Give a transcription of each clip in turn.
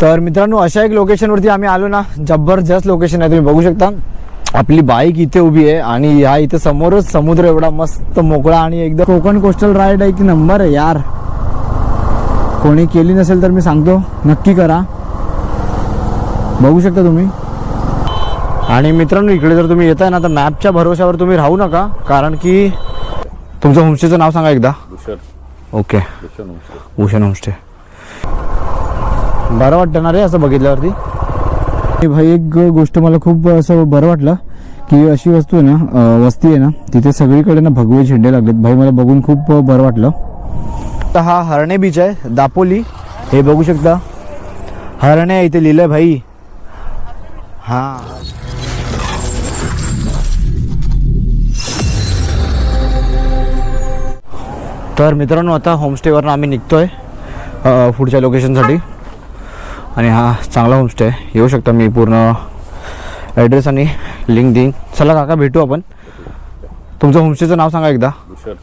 तर मित्रांनो अशा एक लोकेशनवरती आम्ही आलो ना जबरदस्त लोकेशन आहे तुम्ही बघू शकता. आपली बाईक इथे उभी आहे आणि ह्या इथे समोरच समुद्र एवढा मस्त मोकळा आणि एकदम कोकण कोस्टल राईड आहे की नंबर आहे यार? कोणी केली नसेल तर मी सांगतो नक्की करा. बघू शकता तुम्ही. आणि मित्रांनो इकडे जर तुम्ही येताय ना तर मॅपच्या भरोशावर तुम्ही राहू नका कारण की तुमचं होमस्टेचं नाव सांगा एकदा. भूषण. Okay Bhushan homestay. बरं वाटतं ना रे असं बघितल्यावरती? हे भाई एक गोष्ट मला खूप असं बरं वाटलं की अशी वस्तू आहे ना वस्ती आहे ना तिथे सगळीकडे ना भगवे झेंडे लागलेत. भाई मला बघून खूप बरं वाटलं. तर हा हरणे बीच आहे दापोली. हे बघू शकता. हरणे इथे लिहिलंय भाई. हा. तर मित्रांनो आता होमस्टेवरनं आम्ही निघतोय पुढच्या लोकेशनसाठी आणि हा चांगला होमस्टे आहे. येऊ शकता मी पूर्ण ॲड्रेस आणि लिंक देईन. चला काका भेटू आपण. तुमचं होमस्टेचं नाव सांगा एकदा. Bhushan.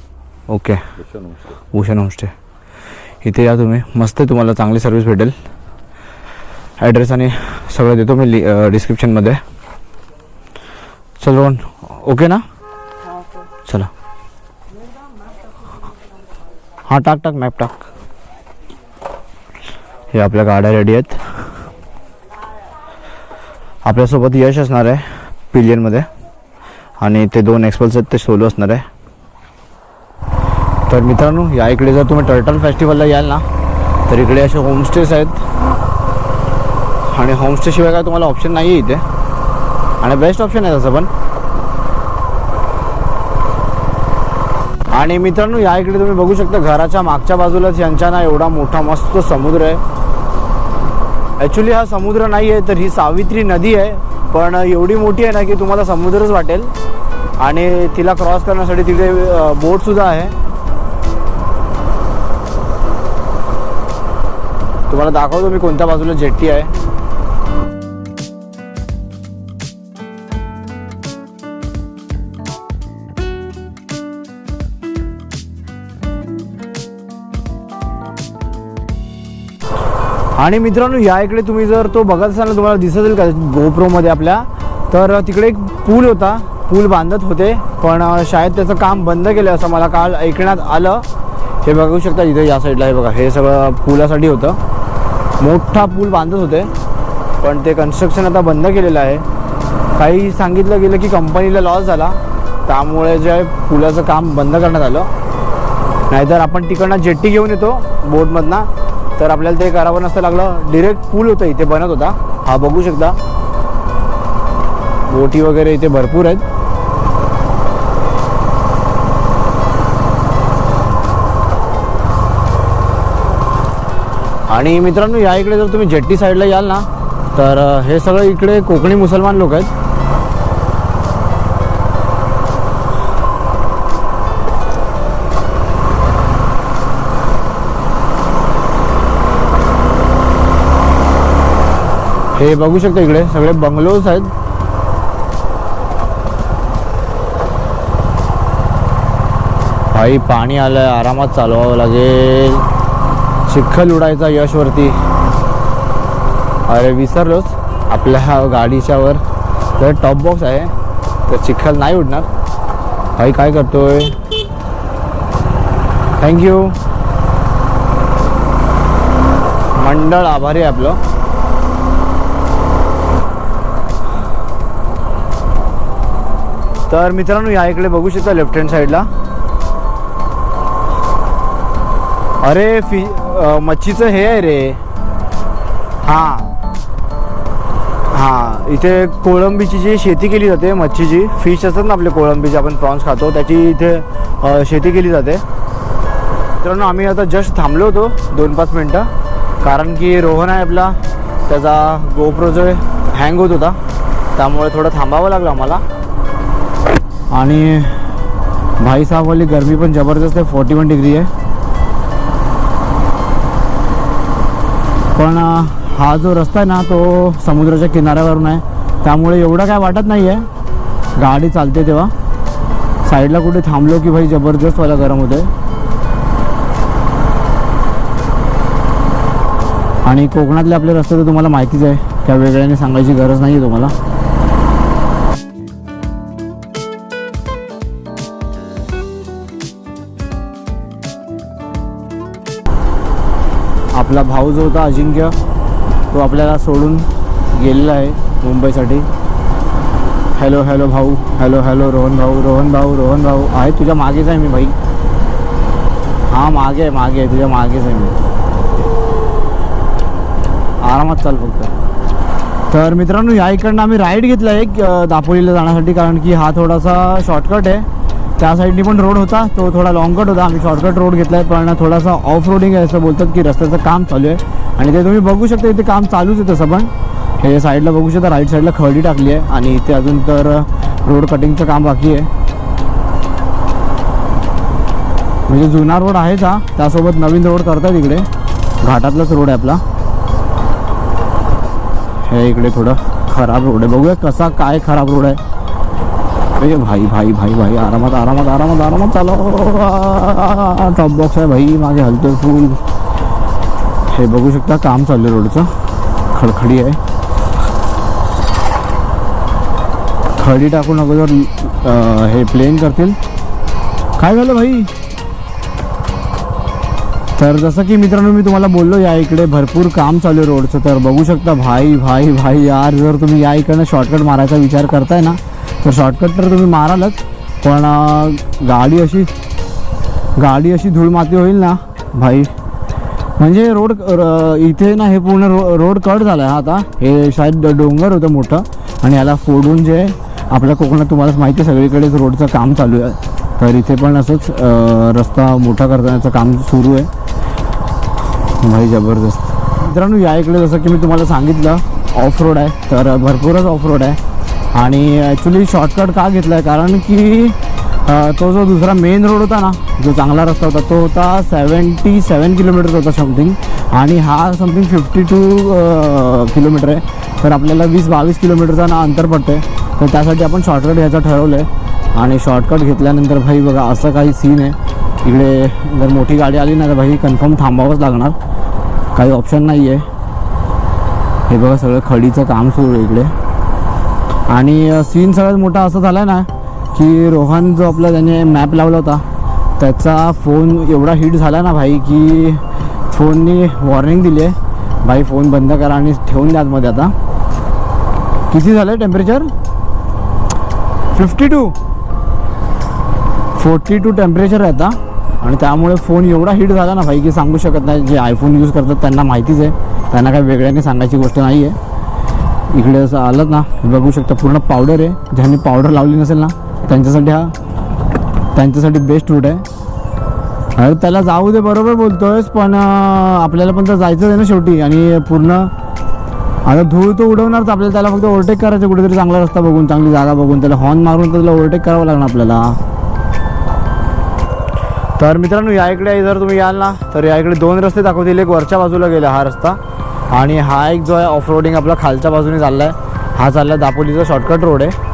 Okay Bhushan homestay. Bhushan homestay. इथे या तुम्ही. मस्त आहे तुम्हाला चांगली सर्व्हिस भेटेल. ॲड्रेस आणि सगळं देतो मी लि डिस्क्रिप्शनमध्ये चल रोहन ओके ना? चला. हां टाक टाक मॅप टाक. हे आपल्या गाड्या रेडी आहेत. आपल्यासोबत यश असणार आहे पिलियनमध्ये आणि ते दोन एक्सपल्स आहेत ते सोलो असणार आहे. तर मित्रांनो या इकडे जर तुम्ही टर्टल फेस्टिवलला याल ना तर इकडे असे होमस्टेज आहेत. आणि होमस्टेशिवाय काय तुम्हाला ऑप्शन नाही आहे इथे. आणि बेस्ट ऑप्शन आहे तसं पण. आणि मित्रांनो या इकडे तुम्ही बघू शकता घराच्या मागच्या बाजूलाच यांच्या ना एवढा मोठा मस्त समुद्र आहे. ॲक्च्युली हा समुद्र नाही आहे तर ही सावित्री नदी आहे. पण एवढी मोठी आहे ना की तुम्हाला समुद्रच वाटेल. आणि तिला क्रॉस करण्यासाठी तिथे बोटसुद्धा आहे. तुम्हाला दाखवतो मी कोणत्या बाजूला जेट्टी आहे. आणि मित्रांनो या इकडे तुम्ही जर तो बघत असाल ना तुम्हाला दिसत असेल का गोप्रोमध्ये आपल्या तर तिकडे एक पूल होता. पूल बांधत होते पण शाळेत शायद त्याचं काम बंद केलं असं मला काल ऐकण्यात आलं. हे बघू शकता इथे या साईडला हे बघा हे सगळं पुलासाठी होतं. मोठा पूल बांधत होते पण ते कन्स्ट्रक्शन आता बंद केलेलं आहे. काही सांगितलं गेलं की कंपनीला लॉस झाला. त्यामुळे जे आहे पुलाचं काम बंद करण्यात आलं. नाहीतर आपण तिकडनं जेट्टी घेऊन येतो बोटमधनं तर आपल्याला ते करावं नसतं लागलं. डिरेक्ट पूल होतं इथे बनत होता. हा बघू शकता. बोटी वगैरे इथे भरपूर आहेत. आणि मित्रांनो या इकडे जर तुम्ही जेट्टी साईडला याल ना तर हे सगळं इकडे कोकणी मुसलमान लोक आहेत. हे बघू शकता इकडे सगळे बंगलोज आहेत. भाई पाणी आलंय आरामात चालवावं लागेल. चिखल उडायचा यशवरती. अरे विसरलोच. आपल्या ह्या गाडीच्या वर. तर टॉप बॉक्स आहे. तर चिखल नाही उडणार. भाई काय करतोय? थँक्यू मंडळ आभारी आहे आपलं. तर मित्रांनो या इकडे बघू शकता लेफ्ट हँड साईडला अरे फि मच्छीचं हे आहे रे. हां. हां. इथे कोळंबीची जी शेती केली जाते मच्छीची फिश असतात ना आपले कोळंबीचे आपण प्रॉन्स खातो त्याची इथे शेती केली जाते. मित्रांनो आम्ही आता जस्ट थांबलो होतो दोन पाच मिनटं. कारण की रोहन आहे आपला त्याचा गोप्रो जो हँग होत होता. त्यामुळे थोडं थांबावं लागलं आम्हाला. आणि भाई साहेबवाली गर्मी पण जबरदस्त आहे फोर्टी वन डिग्री आहे पण हा जो रस्ता आहे ना तो समुद्राच्या किनाऱ्यावरून आहे। त्यामुळे एवढं काय वाटत नाही आहे गाडी चालते तेव्हा। साईडला कुठे थांबलो की भाई जबरदस्त व्हायला गरम होते आणि कोकणातले आपले रस्ते तर तुम्हाला माहितीच आहे त्या वेगळ्याने सांगायची गरज नाही आहे तुम्हाला। आपला भाऊ जो होता अजिंक्य तो आपल्याला सोडून गेलेला आहे मुंबईसाठी. हॅलो हॅलो भाऊ. हॅलो हॅलो रोहन भाऊ. रोहन भाऊ रोहन भाऊ. आहे तुझ्या मागेच आहे मी भाई. हां मागे आहे मागे आहे. तुझ्या मागेच आहे मी. आरामात चाल फक्त. तर मित्रांनो या इकडनं आम्ही राईड घेतला आहे दापोलीला जाण्यासाठी. कारण की हा थोडासा शॉर्टकट आहे. त्या साईडनी पण रोड होता. तो थोडा लॉंगकट होता. आम्ही शॉर्टकट रोड घेतला आहे पण थोडासा ऑफ रोडिंग आहे असं बोलतात की रस्त्याचं काम चालू आहे. आणि ते तुम्ही बघू शकता इथे काम चालूच आहे तसं पण. हे साईडला बघू शकता. राईट साईडला खडी टाकली आहे. आणि इथे अजून तर रोड कटिंगचं काम बाकी आहे. म्हणजे जुना रोड आहेच हा. त्यासोबत नवीन रोड करतात इकडे. घाटातलाच रोड आहे आपला. हे इकडे थोडं खराब रोड आहे. बघूया कसा काय खराब रोड आहे. अरे भाई भाई भाई भाई आरामात आरामात आरामात आरामात चालव टॉप बॉक्स आहे भाई मागे हलतोय फुल हे बघू शकता काम चालू आहे रोडचं खडखडी आहे. खडी टाकून अगोदर हे प्लेन करतील. काय झालं भाई? तर जसं की मित्रांनो मी तुम्हाला बोललो या इकडे भरपूर काम चालू आहे रोडचं तर बघू शकता भाई भाई भाई यार जर तुम्ही या इकडनं शॉर्टकट मारायचा विचार करताय ना तर शॉर्टकट तर तुम्ही मारालच पण गाडी अशी गाडी अशी धूळ माती होईल ना भाई. म्हणजे रोड र- इथे ना हे पूर्ण रो रोड कट झाला आहे आता. हे शायद डोंगर होतं मोठं आणि याला फोडून जे आपल्या कोकणात तुम्हालाच माहिती आहे सगळीकडेच रोडचं काम चालू आहे. तर इथे पण असंच रस्ता मोठा करण्याचं काम सुरू आहे. भाई जबरदस्त. मित्रांनो या इकडे जसं की मी तुम्हाला सांगितलं ऑफ रोड आहे. तर भरपूरच ऑफ रोड आहे. आणि ॲक्च्युली शॉर्टकट का घेतला आहे कारण की तो जो दुसरा मेन रोड होता ना जो चांगला रस्ता होता तो होता सेवन्टी सेवन किलोमीटर होता समथिंग आणि हा समथिंग फिफ्टी टू किलोमीटर आहे. तर आपल्याला वीस बावीस किलोमीटरचा ना अंतर पडते तर त्यासाठी आपण शॉर्टकट घ्यायचं ठरवलं आहे आणि शॉर्टकट घेतल्यानंतर भाई बघा असं काही सीन आहे. इकडे जर मोठी गाडी आली ना तर भाई कन्फर्म थांबावंच लागणार. काही ऑप्शन नाही आहे हे बघा सगळं खडीचं काम सुरू आहे इकडे. आणि सीन सगळ्यात मोठा असं झाला ना की रोहन जो आपला त्याने मॅप लावला होता त्याचा फोन एवढा हिट झाला ना भाई की फोनने वॉर्निंग दिली आहे भाई फोन बंद करा आणि ठेवून द्या आतमध्ये आता. किती झालं temperature fifty two forty two temperature आहे आता. आणि त्यामुळे फोन एवढा हिट झाला ना भाई की सांगू शकत नाही जे आयफोन यूज करतात त्यांना माहितीच आहे. त्यांना काही वेगळ्याने सांगायची गोष्ट नाही आहे इकडे असं आलं ना बघू शकता पूर्ण पावडर आहे. ज्यांनी पावडर लावली नसेल ना त्यांच्यासाठी हा त्यांच्यासाठी बेस्ट रूट आहे. अरे त्याला जाऊ दे बरोबर बोलतोयस पण आपल्याला पण तर जायचंच आहे ना शेवटी. आणि पूर्ण आता धूळ तो उडवणारच आपल्याला त्याला फक्त ओव्हरटेक करायचं कुठेतरी चांगला रस्ता बघून चांगली जागा बघून. त्याला हॉर्न मारून तर त्याला ओव्हरटेक करावं लागणार आपल्याला. तर मित्रांनो या इकडे जर तुम्ही याल ना तर या इकडे दोन रस्ते दाखवतील. एक वरच्या बाजूला गेला हा रस्ता. आणि हा एक जो आहे ऑफ रोडिंग आपला खालच्या बाजूने चालला आहे हा चालला दापोलीचा शॉर्टकट रोड आहे.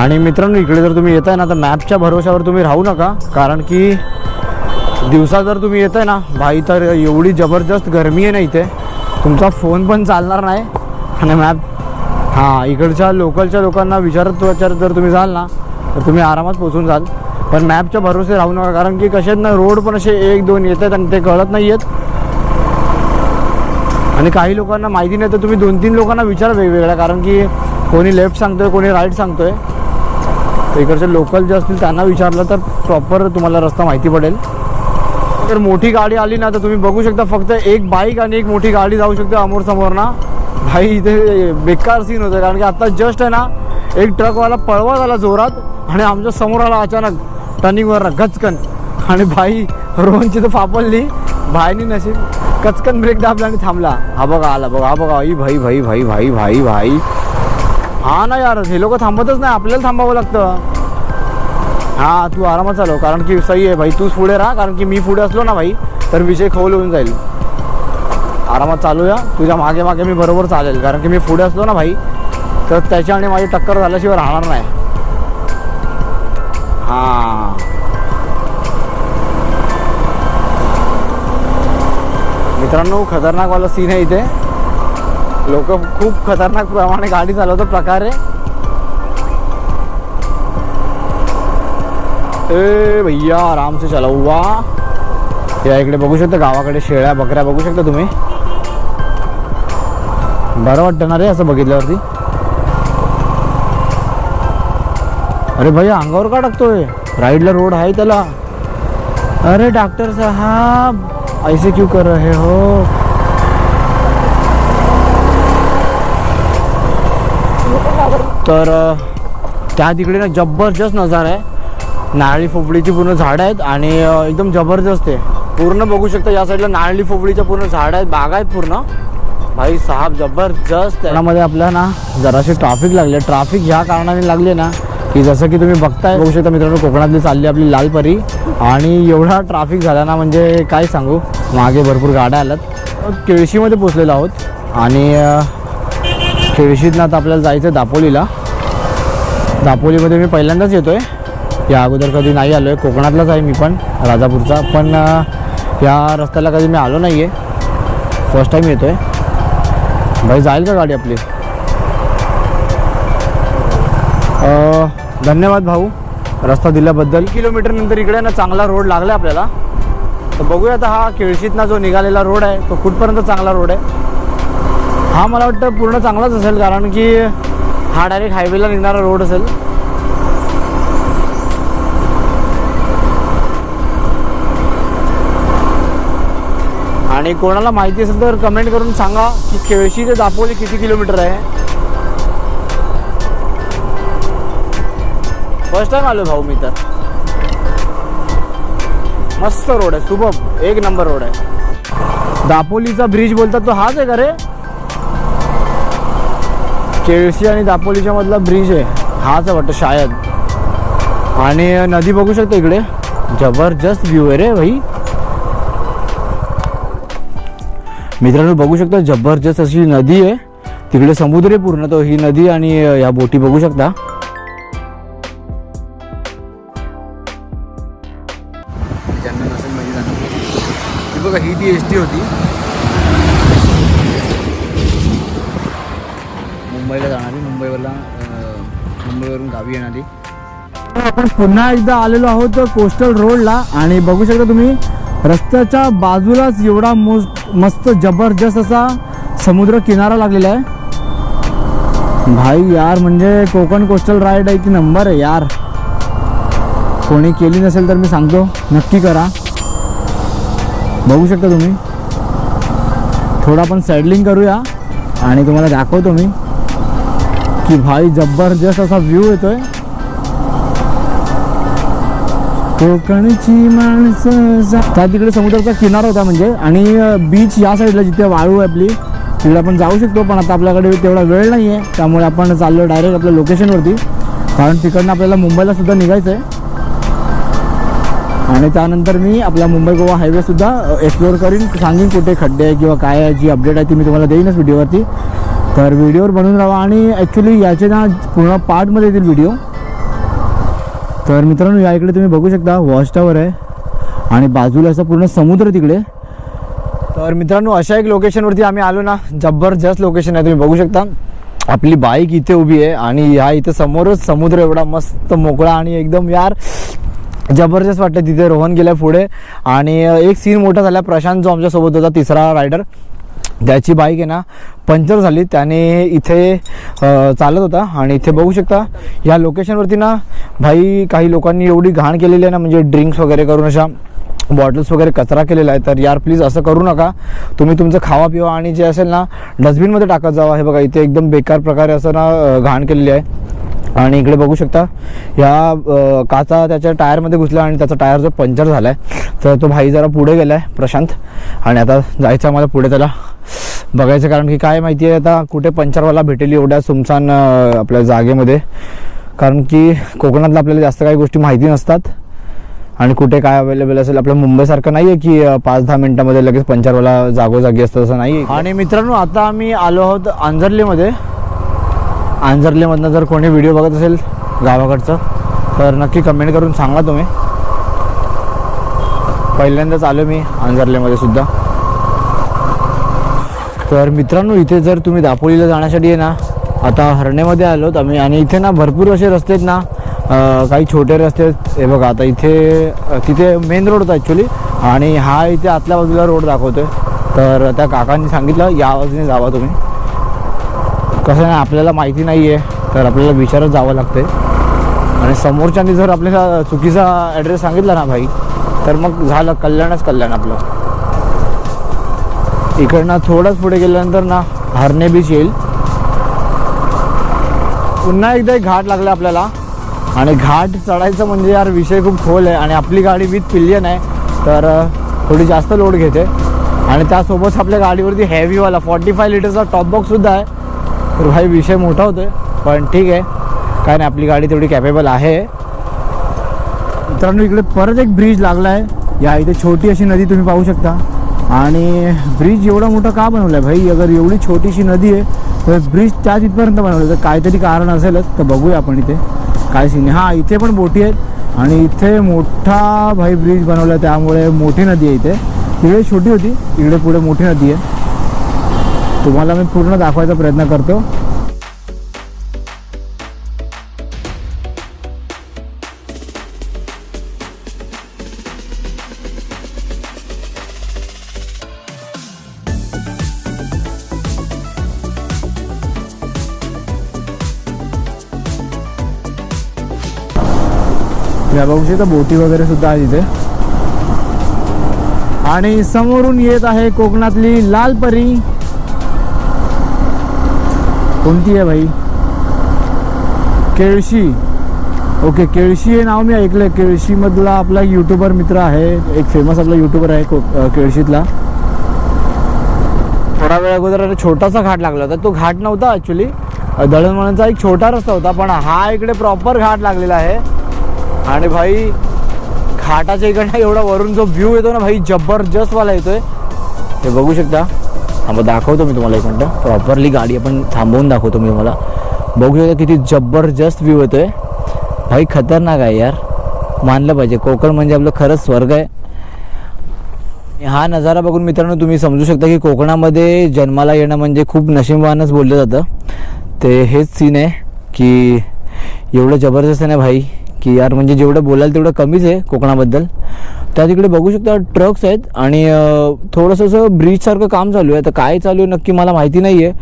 आणि मित्रांनो इकडे जर तुम्ही येत आहे ना तर मॅपच्या भरोशावर तुम्ही राहू नका. कारण की दिवसा जर तुम्ही येत आहे ना भाई तर एवढी जबरदस्त गरमी आहे ना इथे. तुमचा फोन पण चालणार नाही. आणि मॅप हां इकडच्या लोकलच्या लोकांना विचारत विचारत जर तुम्ही जाल ना तर तुम्ही आरामात पोचून जाल. पण मॅपच्या भरोसे राहू नका. कारण की कसे आहेत ना रोड पण असे एक दोन येत आहेत आणि ते कळत नाही आहेत आणि काही लोकांना माहिती नाही तर तुम्ही दोन तीन लोकांना विचारा वेगवेगळ्या कारण की कोणी लेफ्ट सांगतोय कोणी राईट सांगतोय. तर इकडचे लोकल जे असतील त्यांना विचारलं तर प्रॉपर तुम्हाला रस्ता माहिती पडेल. तर मोठी गाडी आली ना तर तुम्ही बघू शकता फक्त एक बाईक आणि एक मोठी गाडी जाऊ शकते समोर समोर ना. भाई इथे बेकार सीन होतं कारण की आता जस्ट आहे ना एक ट्रकवाला पळवा झाला जोरात आणि आमच्यासमोर आला अचानक. टर्निंगवर गचकन. आणि भाई रोहनची तर फापडली. भाईनी नशीब. कचकन ब्रेक दाबला आणि थांबला. हा बघा आला बघा हा बघा. आई भाई भाई भाई भाई भाई भाई. हा ना यार हे लोक थांबतच नाही. आपल्याला थांबावं लागतं. हा तू आरामात चालव. कारण की सही आहे भाई. तूच पुढे राहा. कारण की मी पुढे असलो ना भाई तर विषय खोल होऊन जाईल. आरामात चालूया. तुझ्या मागे मागे मी बरोबर चालेल. कारण की मी पुढे असलो ना भाई तर त्याच्या आणि माझी टक्कर झाल्याशिवाय राहणार नाही. हा. मित्रांनो खतरनाकवाला सीन आहे इथे. लोक खूप खतरनाक प्रमाणे गाडी चालवतो प्रकार. आहे ए भैया आराम से वा या इकडे बघू शकता गावाकडे शेळ्या बकऱ्या बघू शकता तुम्ही. बरं वाटतं ना रे असं बघितल्यावरती. अरे भैया अंगावर का टाकतोय? राईडला रोड आहे त्याला. अरे डॉक्टर साहेब ऐसे क्यों कर रहे हो? तर त्या तिकडे ना जबरदस्त नजारा आहे. नारळी फोफडीची पूर्ण झाडं आहेत आणि एकदम जबरदस्त आहे. पूर्ण बघू शकता या साईडला नारळी फोफडीच्या पूर्ण झाडं आहेत बागा आहेत पूर्ण. भाई साहेब जबरदस्त त्यामध्ये आपल्या ना जराशी ट्राफिक लागले. ट्राफिक ह्या कारणाने लागले ना की जसं की तुम्ही बघताय बघू शकता मित्रांनो कोकणातली चालली आपली लालपरी आणि एवढा ट्राफिक झाला ना म्हणजे काय सांगू? मागे भरपूर गाड्या आल्यात. केळशीमध्ये पोचलेलो आहोत. आणि केळशीतनं आता आपल्याला जायचं आहे दापोलीला. दापोलीमध्ये मी पहिल्यांदाच येतो आहे या अगोदर कधी नाही आलो आहे कोकणातलाच आहे मी पण राजापूरचा. पण या रस्त्याला कधी मी आलो नाही आहे फर्स्ट टाईम येतो आहे भाई जाईल का गाडी आपली? धन्यवाद भाऊ. रस्ता दिल्याबद्दल. किलोमीटरनंतर इकडे ना चांगला रोड लागला आपल्याला. तर बघूया आता हा केळशीतनं जो निघालेला रोड आहे तो कुठपर्यंत चांगला रोड आहे. हा मला वाटतं पूर्ण चांगलाच असेल कारण की हा डायरेक्ट हायवेला निघणारा रोड असेल. आणि कोणाला माहिती असेल तर कमेंट करून सांगा की केळशी ते दापोली किती किलोमीटर आहे. फर्स्ट टाइम आलो भाऊ मी तर. मस्त रोड आहे सुबह एक नंबर रोड आहे. दापोलीचा ब्रिज बोलतात तो हाच आहे का रे? केळशी आणि दापोलीच्या मधला ब्रिज आहे. हाच आहे वाटतं शायद. आणि नदी बघू शकतो इकडे. जबरदस्त व्ह्यू आहे रे भाई. मित्रांनो बघू शकता जबरदस्त अशी नदी आहे. तिकडे समुद्र आहे पूर्ण तो ही नदी आणि या बोटी बघू शकता. बघा ही ती एस टी होती. मुंबईला जाणारी मुंबईवरला मुंबईवरून गावी येणारी. आपण पुन्हा एकदा आलेलो आहोत कोस्टल रोडला आणि बघू शकता तुम्ही रस्त्याच्या बाजूलाच एवढा मस्त जबरदस्त असा समुद्र किनारा लागलेला आहे. भाई यार म्हणजे कोकण कोस्टल राईड आहे की नंबर आहे यार? कोणी केली नसेल तर मी सांगतो. नक्की करा. बघू शकता तुम्ही. थोडं आपण सॅडलिंग करूया आणि तुम्हाला दाखवतो मी की भाई जबरदस्त असा व्ह्यू येतोय. कोकणची माणसं त्या तिकडे समुद्राचा किनारा होता म्हणजे आणि बीच या साईडला जिथे वाळू आहे आपली तिकडे आपण जाऊ शकतो पण आता आपल्याकडे तेवढा वेळ नाही आहे त्यामुळे आपण चाललो डायरेक्ट आपल्या लोकेशनवरती कारण तिकडनं आपल्याला मुंबईला सुद्धा निघायचं आहे आणि त्यानंतर मी आपला मुंबई गोवा हायवे सुद्धा एक्सप्लोअर करीन. सांगेन कुठे खड्डे आहे किंवा काय आहे जी अपडेट आहे ती मी तुम्हाला देईनच व्हिडिओवरती तर व्हिडिओवर बनवून राहा आणि ॲक्च्युली याचे ना पूर्ण पार्टमध्ये येतील व्हिडिओ तर मित्रांनो या इकडे तुम्ही बघू शकता वॉच टावर आहे. आणि बाजूला असं पूर्ण समुद्र तिकडे. तर मित्रांनो अशा एक लोकेशनवरती आम्ही आलो ना जबरदस्त लोकेशन आहे तुम्ही बघू शकता. आपली बाईक इथे उभी आहे आणि ह्या इथे समोरच समुद्र एवढा मस्त मोकळा आणि एकदम यार जबरदस्त वाटतं तिथे रोहन गेलाय पुढे. आणि एक सीन मोठा झाला. प्रशांत जो आमच्यासोबत होता तिसरा रायडर त्याची बाईक आहे ना पंक्चर झाली. त्याने इथे चालत होता. आणि इथे बघू शकता या लोकेशनवरती ना भाई काही लोकांनी एवढी घाण केलेली आहे ना म्हणजे ड्रिंक्स वगैरे करून अशा बॉटल्स वगैरे कचरा केलेला आहे. तर यार प्लीज असं करू नका. तुम्ही तुमचं खावा पिवा आणि जे असेल ना डस्टबिनमध्ये टाकत जावा. हे बघा इथे एकदम बेकार प्रकारे असं ना घाण केलेली आहे. आणि इकडे बघू शकता या काचा त्याच्या टायरमध्ये घुसला आणि त्याचा टायर जो पंक्चर झाला आहे तर तो भाई जरा पुढे गेला आहे प्रशांत. आणि आता जायचं मला पुढे त्याला बघायचं कारण की काय माहिती आहे आता कुठे पंक्चरवाला भेटेल एवढ्या सुमसान आपल्या जागेमध्ये. कारण की कोकणातल्या आपल्याला जास्त काही गोष्टी माहिती नसतात. आणि कुठे काय अवेलेबल असेल आपल्या मुंबईसारखं नाही आहे की पाच दहा मिनिटामध्ये लगेच पंक्चरवाला जागोजागी असतं तसं नाही आणि मित्रांनो आता आम्ही आलो आहोत आंजर्लीमध्ये आंजर्लीमधनं जर कोणी व्हिडिओ बघत असेल गावाकडचं तर नक्की कमेंट करून सांगा तुम्ही. पहिल्यांदाच आलो मी आंजर्लीमध्ये सुद्धा. तर मित्रांनो इथे जर तुम्ही दापोलीला जाण्यासाठी आहे ना आता हरण्यामध्ये आलोत आम्ही. आणि इथे ना भरपूर असे रस्ते आहेत ना काही छोटे रस्ते आहेत. हे बघा आता इथे तिथे मेन रोड होता ॲक्च्युली आणि हा इथे आतल्या बाजूला रोड दाखवतो आहे तर त्या काकांनी सांगितलं या बाजूने जावा तुम्ही. कसं नाही आपल्याला माहिती नाही आहे तर आपल्याला विचारत जावं लागते आणि समोरच्यानी जर आपल्याला चुकीचा ॲड्रेस सांगितला ना भाई तर मग झालं कल्याणच कल्याण आपलं. इकडनं थोडंच पुढे गेल्यानंतर ना हरणे बीच येईल. पुन्हा एकदा एक घाट लागला आपल्याला. आणि घाट चढायचं म्हणजे यार विषय खूप खोल आहे. आणि आपली गाडी विथ पिल्लियन आहे तर थोडी जास्त लोड घेते. आणि त्यासोबत आपल्या गाडीवरती हेवीवाला फॉर्टी फाय लिटरचा टॉप बॉक्ससुद्धा आहे. तर भाई विषय मोठा होतोय पण ठीक आहे. काय नाही आपली गाडी तेवढी कॅपेबल आहे. मित्रांनो इकडे परत एक ब्रिज लागला आहे या इथे छोटी अशी नदी तुम्ही पाहू शकता. आणि ब्रिज एवढा मोठा का बनवला आहे भाई अगर एवढी छोटीशी नदी आहे तर ब्रिज त्या तिथपर्यंत बनवलं. तर काहीतरी कारण असेलच तर बघूया आपण इथे. काय सीन हां इथे पण बोटी आहेत आणि इथे मोठा भाई ब्रिज बनवला त्यामुळे मोठी नदी आहे इथे. तिकडे छोटी होती इकडे पुढे मोठी नदी आहे. तुम्हाला मी पूर्ण दाखवायचा प्रयत्न करतो. या बघू शकता बोटी वगैरे सुद्धा आहे तिथे आणि समोरून येत आहे कोकणातली लाल परी कोणती आहे भाई? केळशी. ओके केळशी हे नाव मी ऐकलं केळशीमधला आपला युट्यूबर मित्र आहे. एक फेमस आपला युट्यूबर आहे को केळशीतला. थोडा वेळ अगोदर आता छोटासा घाट लागला होता. तो घाट नव्हता ॲक्च्युली दळणवळणचा एक छोटा रस्ता होता पण हा इकडे प्रॉपर घाट लागलेला आहे. आणि भाई घाटाच्या इकडनं एवढा वरून जो व्ह्यू येतो ना भाई जबरदस्तवाला येतोय. हे बघू शकता. मग दाखवतो मी तुम्हाला एक मिनटं. प्रॉपरली गाडी आपण थांबवून दाखवतो मी तुम्हाला. बघू शकता किती जबरदस्त व्ह्यू आहे भाई खतरनाक आहे यार. मानलं पाहिजे. कोकण म्हणजे आपलं खरंच स्वर्ग आहे. हा नजारा बघून मित्रांनो तुम्ही समजू शकता की कोकणामध्ये जन्माला येणं म्हणजे खूप नशीबवानच बोललं जातं. ते हेच सीन आहे की एवढं जबरदस्त आहे ना भाई. की यार म्हणजे जेवढं बोलाल तेवढं कमीच आहे कोकणाबद्दल. त्या तिकडे बघू शकता ट्रक्स आहेत आणि थोडंसं असं ब्रिजसारखं काम चालू आहे. तर काय चालू आहे नक्की मला माहिती नाही आहे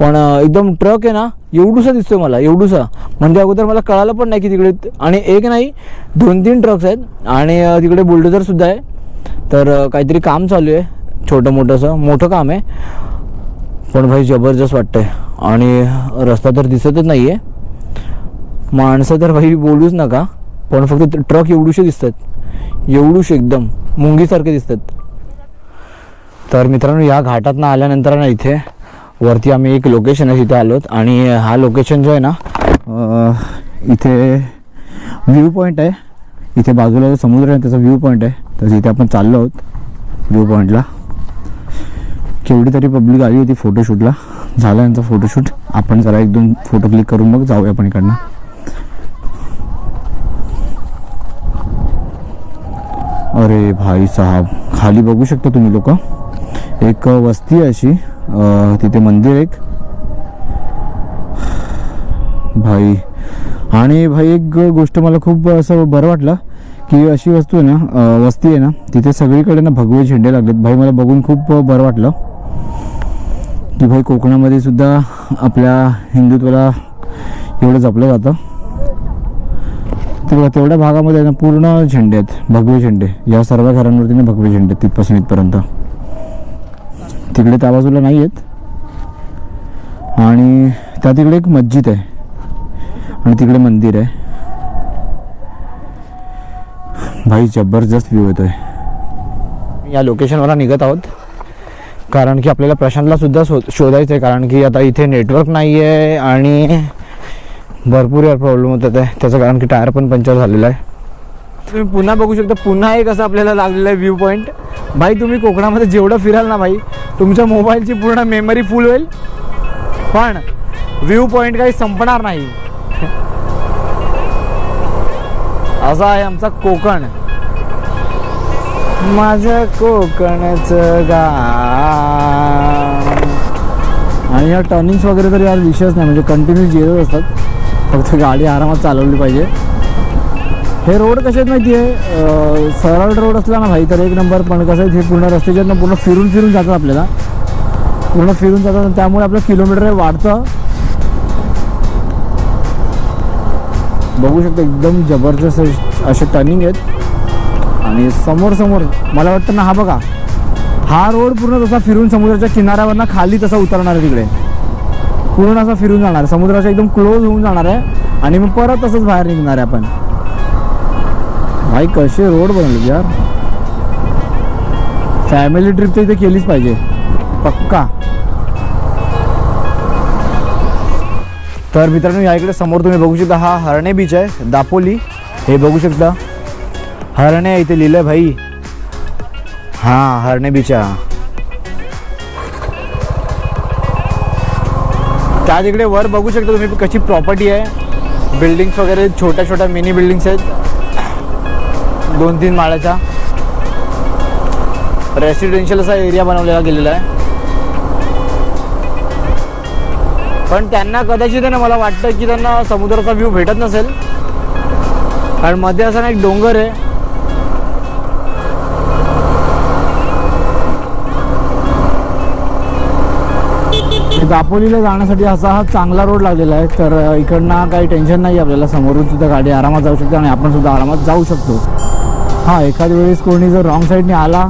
पण एकदम ट्रक आहे ना एवढूसा दिसतोय मला एवढूसा. म्हणजे अगोदर मला कळालं पण नाही की तिकडे आणि एक नाही दोन तीन ट्रक्स आहेत. आणि तिकडे बुलडोझरसुद्धा आहे. तर काहीतरी काम चालू आहे छोटं मोठंसं मोठं काम आहे. पण भाई जबरदस्त वाटतंय. आणि रस्ता तर दिसतच नाही आहे माणसं तर भाई बोलूच नका पण फक्त ट्रक एवढूशे दिसतात. एवढूशे एकदम मुंगीसारखे दिसतात. तर मित्रांनो या घाटातनं आल्यानंतर ना इथे वरती आम्ही एक लोकेशन आहे तिथे आलोत. आणि हा लोकेशन जो आहे ना इथे व्ह्यू पॉईंट आहे. इथे बाजूला जो समुद्र आहे त्याचा व्ह्यू पॉईंट आहे. तर इथे आपण चाललो आहोत व्ह्यू पॉईंटला केवढी तरी पब्लिक आली होती फोटोशूटला झाला यांचा फोटोशूट आपण जरा एक दोन फोटो क्लिक करून मग जाऊया आपण इकडनं. अरे भाई साहब खाली बघू शकता तुम्ही लोक. एक वस्ती आहे अशी तिथे मंदिर एक. भाई आणि भाई एक गोष्ट मला खूप असं बरं वाटलं की अशी वस्तू आहे ना वस्ती आहे ना तिथे सगळीकडे ना भगवे झेंडे लागलेत. भाई मला बघून खूप बरं वाटलं की भाई कोकणामध्ये सुद्धा आपल्या हिंदुत्वाला एवढं जपलं जातं. तेवढ्या तेवढ्या भागामध्ये ना पूर्ण झेंडे आहेत. भगवे झेंडे. या सर्व घरांवरती ना भगवे झेंडे आहेत तिथपासून इथपर्यंत. तिकडे त्या बाजूला नाही आहेत. आणि त्या तिकडे एक मस्जिद आहे. आणि तिकडे मंदिर आहे. भाई जबरदस्त व्ह्यू येतोय. या लोकेशनवर निघत आहोत. कारण की आपल्याला प्रशांतला सुद्धा शो शोधायचं आहे कारण की आता इथे नेटवर्क नाही आहे आणि भरपूर यार प्रॉब्लेम होतात आहे त्याचं कारण की टायर पण पंक्चर झालेला आहे. तुम्ही पुन्हा बघू शकता पुन्हा एक असं आपल्याला लागलेलं आहे व्ह्यू पॉईंट भाई तुम्ही कोकणामध्ये जेवढं फिराल ना भाई तुमच्या मोबाईलची पूर्ण मेमरी फुल होईल. पण व्ह्यू पॉईंट काही संपणार नाही. असा आहे आमचा कोकण. माझं कोकणचं गाव. आणि या टर्निंग्स वगैरे तर यार विषयच नाही म्हणजे कंटिन्यू जिरत असतात. फक्त गाडी आरामात चालवली पाहिजे. हे रोड कसे आहेत माहिती आहे? सरळ रोड असला ना भाई तर एक नंबर पण कसं आहे हे पूर्ण रस्त्याच्यातनं पूर्ण फिरून फिरून जातात आपल्याला. पूर्ण फिरून जातात त्यामुळे आपलं किलोमीटर वाढतं. बघू शकता एकदम जबरदस्त असे- असे टर्निंग आहेत. आणि समोर समोर मला वाटतं ना हा बघा. हा रोड पूर्ण तसा फिरून समुद्राच्या किनाऱ्यावरनं खाली तसा उतरणार आहे तिकडे. पूर्ण असा फिरून जाणार. समुद्राच्या एकदम क्लोज होऊन जाणार आहे. आणि मग परत तसंच बाहेर निघणार आहे आपण. भाई कसे रोड बनवले यार. फॅमिली ट्रिप तर इथे केलीच पाहिजे. पक्का. तर मित्रांनो या इकडे समोर तुम्ही बघू शकता हा हरणे बीच आहे दापोली. हे बघू शकता. हरणे इथे लिहिलं भाई. हा हरणे बीच आहे त्या तिकडे वर बघू शकता तुम्ही कशी प्रॉपर्टी आहे. बिल्डिंग्स वगैरे छोट्या छोट्या मिनी बिल्डिंग्स आहेत. दोन तीन माळ्याच्या. रेसिडेन्शियल असा एरिया बनवलेला गेलेला आहे. पण त्यांना कदाचित ना मला वाटतं की त्यांना समुद्राचा व्ह्यू भेटत नसेल. कारण मध्ये असा एक डोंगर आहे. दापोलीला जाण्यासाठी असा हा चांगला रोड लागलेला आहे. तर इकडनं काही टेन्शन नाही आपल्याला. समोरून सुद्धा गाडी आरामात जाऊ शकते आणि आपण सुद्धा आरामात जाऊ शकतो. हां एखाद्या वेळेस कोणी जर रॉंग साईडने आला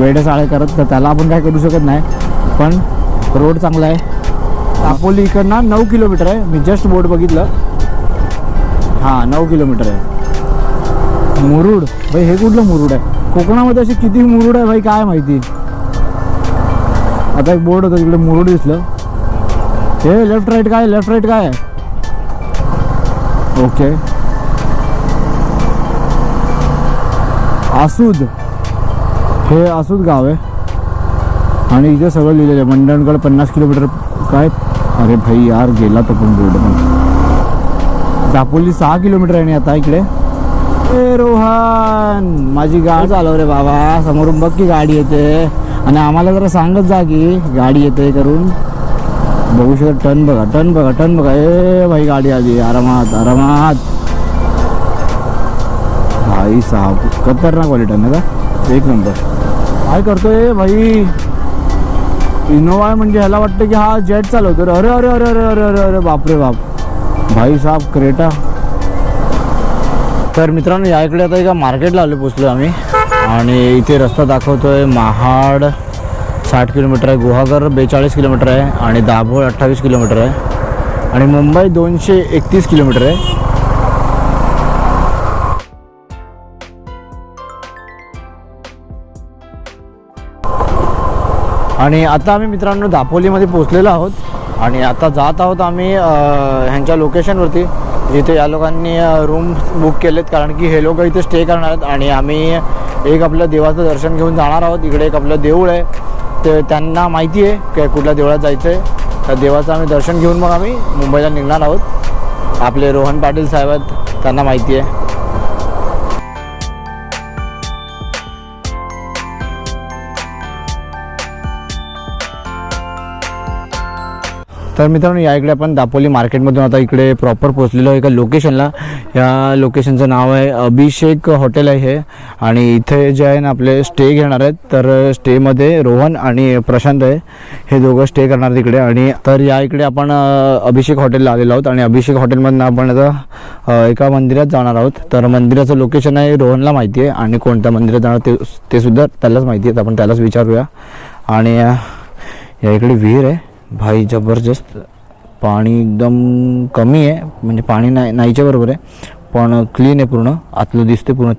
वेडे साळे करत तर त्याला आपण काय करू शकत नाही. पण रोड चांगला आहे. दापोली इकडनं नऊ किलोमीटर आहे. मी जस्ट बोर्ड बघितलं. हां नऊ किलोमीटर आहे. मुरुड. भाई हे कुठलं मुरुड आहे? कोकणामध्ये असे किती मुरुड आहे भाई काय माहिती? आता एक बोर्ड होता तिकडे मुरुड दिसलं. हे लेफ्ट राईट काय? लेफ्ट राईट काय? ओके आसूद. हे आसूद गाव आहे. आणि इथे सगळं लिहिलेलं आहे. मंडणगड पन्नास किलोमीटर काय? अरे भाई यार गेला तो पण बोर्ड दापोली सहा किलोमीटर आहे आणि आता इकडे. ए रोहन माझी गाडी चालव रे बाबा? समोरून बघ की गाडी येते. आणि आम्हाला जरा सांगत जा की गाडी येते करून. बघू शकत टन बघा टन बघा टन बघा. ए भाई गाडी आली. आरामात आरामात. भाई साहेब खतरनाक क्वालिटी आहे ना का? एक नंबर. काय करतोय भाई? इनोवा म्हणजे ह्याला वाटतं की हा जेट चालवतो रे. अरे अरे अरे अरे अरे अरे अरे बापरे बाप. भाई साहब क्रेटा. तर मित्रांनो या इकडे आता एका मार्केटला आलो पोचलो आम्ही. आणि इथे रस्ता दाखवतोय. महाड साठ किलोमीटर आहे. गुहागर बेचाळीस किलोमीटर आहे. आणि दाभोळ अठ्ठावीस किलोमीटर आहे. आणि मुंबई दोनशे एकतीस किलोमीटर आहे. आणि आता आम्ही मित्रांनो दापोलीमध्ये पोचलेलो आहोत. आणि आता जात आहोत आम्ही ह्यांच्या लोकेशनवरती. जिथे या लोकांनी रूम बुक केलेत. कारण की हे लोक इथे स्टे करणार आहेत. आणि आम्ही एक आपलं देवाचं दर्शन घेऊन जाणार आहोत. इकडे एक आपलं देऊळ आहे. ते त्यांना माहिती आहे की कुठल्या देवळात जायचं आहे त्या देवाचं आम्ही दर्शन घेऊन मग आम्ही मुंबईला निघणार आहोत. आपले रोहन पाटील साहेब आहेत त्यांना माहिती आहे. तर मित्रांनो या इकडे आपण दापोली मार्केटमधून आता इकडे प्रॉपर पोचलेलो आहे एका लोकेशनला या लोकेशनचं नाव आहे अभिषेक हॉटेल आहे हे. आणि इथे जे आहे ना आपले स्टे घेणार आहेत. तर स्टेमध्ये रोहन आणि प्रशांत आहे. हे दोघं स्टे करणार तिकडे. आणि तर या इकडे आपण अभिषेक हॉटेलला आलेलो आहोत. आणि अभिषेक हॉटेलमधनं आपण आता एका मंदिरात जाणार आहोत. तर मंदिराचं लोकेशन आहे रोहनला माहिती आहे. आणि कोणत्या मंदिरात जाणार ते ते सुद्धा त्यालाच माहिती आहे. आपण त्यालाच विचारूया. आणि या इकडे विहीर आहे. भाई जबरदस्त. पाणी एकदम कमी आहे. म्हणजे पाणी नाही नाहीच्या बरोबर आहे. पण क्लीन आहे पूर्ण. आतलं दिसते पूर्ण.